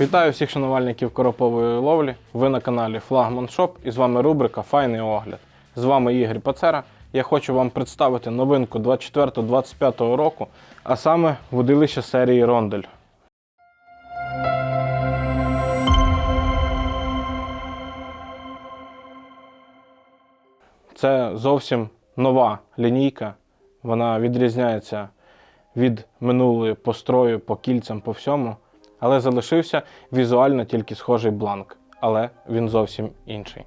Вітаю всіх шанувальників коропової ловлі. Ви на каналі Флагман Шоп і з вами рубрика Файний огляд. З вами Ігор Пацера. Я хочу вам представити новинку 24-25 року, а саме водилище серії Рондель. Це зовсім нова лінійка. Вона відрізняється від минулої по строю, по кільцям, по всьому. Але залишився візуально тільки схожий бланк, але він зовсім інший.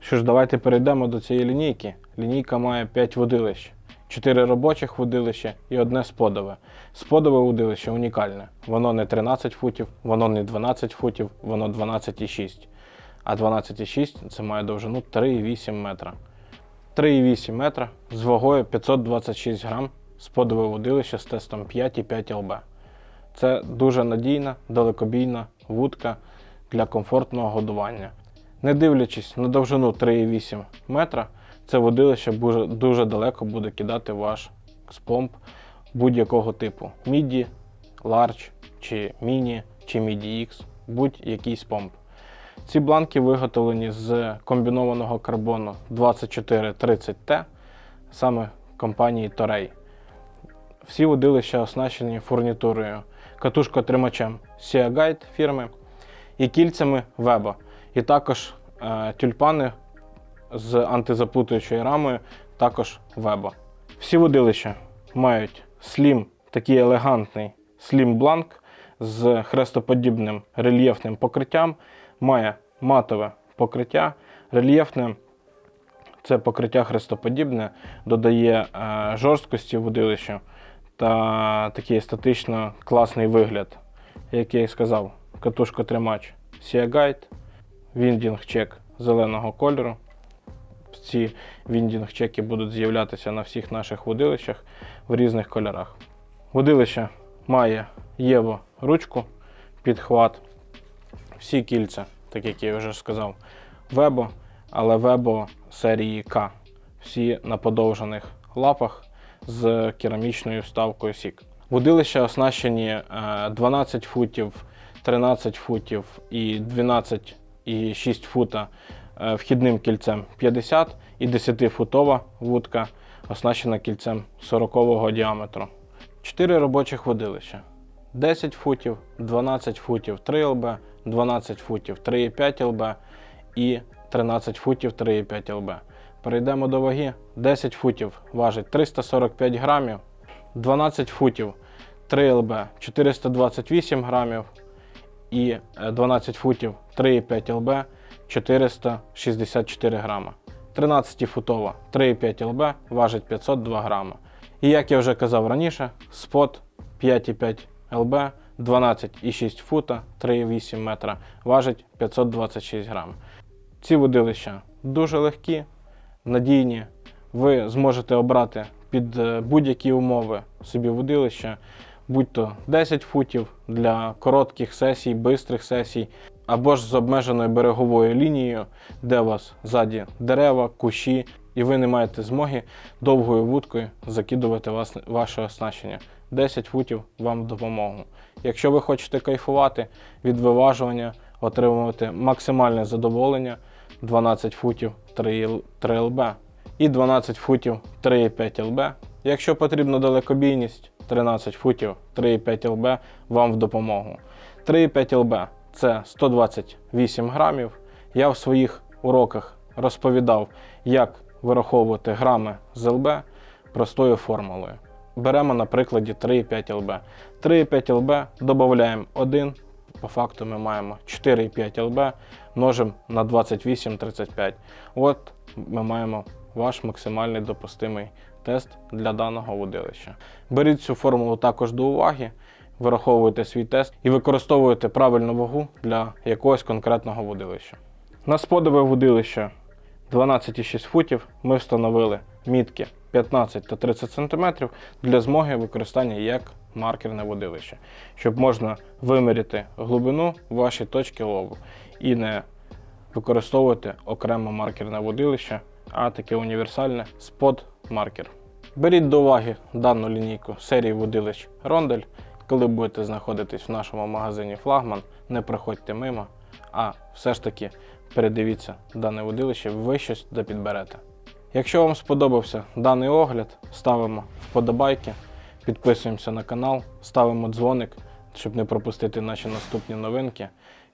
Що ж, давайте перейдемо до цієї лінійки. Лінійка має 5 водилищ, 4 робочих водилища і одне сподове. Сподове водилище унікальне. Воно не 13 футів, воно не 12 футів, воно 12,6. А 12,6 це має довжину 3,8 метра. 3,8 метра з вагою 526 грам, сподове водилище з тестом 5,5 ЛБ. Це дуже надійна, далекобійна вудка для комфортного годування. Не дивлячись на довжину 3,8 метра, це водилище дуже, далеко буде кидати ваш спомп будь-якого типу: міді, ларч, чи міні, чи міді X, будь-який спомп. Ці бланки виготовлені з комбінованого карбону 2430T, саме компанії Torei. Всі водилища оснащені фурнітурою, катушкотримачем Sea Guide фірми і кільцями Weба. І також е, тюльпани з антизаплутуючою рамою, також Weба. Всі водилища мають слім, такий елегантний слім бланк з хрестоподібним рельєфним покриттям, має матове покриття, рельєфне це покриття хрестоподібне, додає е, жорсткості водилищу та такий естетично класний вигляд. Як я і сказав, катушкотримач Sea Guide, віндінг чек зеленого кольору. Ці віндінг чеки будуть з'являтися на всіх наших водилищах в різних кольорах. Водилище має єво ручку, підхват, всі кільця, так як я вже сказав, вебо, але вебо серії К. Всі на подовжених лапах з керамічною вставкою Сік. Водилища оснащені е, 12 футів, 13 футів і 12,6 фута е, вхідним кільцем 50 і 10-футова вудка оснащена кільцем 40 діаметру. 4 робочих водилища. 10 футів, 12 футів 3 ЛБ, 12 футів 3,5 ЛБ і 13 футів 3,5 ЛБ. Перейдемо до ваги. 10 футів важить 345 грамів, 12 футів 3 ЛБ 428 грамів і е, 12 футів 3,5 ЛБ 464 грама. 13-футова 3,5 ЛБ важить 502 грама. І як я вже казав раніше, спот 5,5 ЛБ 12,6 фута 3,8 метра важить 526 грам. Ці водилища дуже легкі, надійні. Ви зможете обрати під е, будь-які умови собі водилища, будь то 10 футів для коротких сесій, бистрих сесій, або ж з обмеженою береговою лінією, де у вас ззаді дерева, кущі, і ви не маєте змоги довгою вудкою закидувати вас, ваше оснащення. 10 футів вам в допомогу. Якщо ви хочете кайфувати від виважування, отримувати максимальне задоволення, 12 футів 3, 3 ЛБ і 12 футів 3,5 ЛБ. Якщо потрібна далекобійність, 13 футів 3,5 ЛБ вам в допомогу. 3,5 ЛБ це 128 грамів. Я в своїх уроках розповідав, як вираховувати грами з ЛБ простою формулою. Беремо на прикладі 3,5 ЛБ. 3,5 ЛБ додаємо 1, по факту ми маємо 4,5 ЛБ множимо на 28,35. От ми маємо ваш максимальний допустимий тест для даного водилища. Беріть цю формулу також до уваги, вираховуйте свій тест і використовуйте правильну вагу для якогось конкретного водилища. На сподове водилище 12,6 футів ми встановили мітки 15 та 30 см для змоги використання як маркерне водилище, щоб можна виміряти глибину вашої точки лову і не використовувати окремо маркерне водилище, а таке універсальне спот маркер. Беріть до уваги дану лінійку серії водилищ Рондель коли будете знаходитись в нашому магазині Флагман, не проходьте мимо, а все ж таки передивіться дане водилище, ви щось допідберете. Якщо вам сподобався даний огляд, ставимо вподобайки, підписуємося на канал, ставимо дзвоник, щоб не пропустити наші наступні новинки.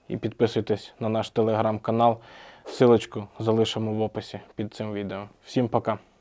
І підписуйтесь на наш телеграм-канал. Силочку залишимо в описі під цим відео. Всім пока!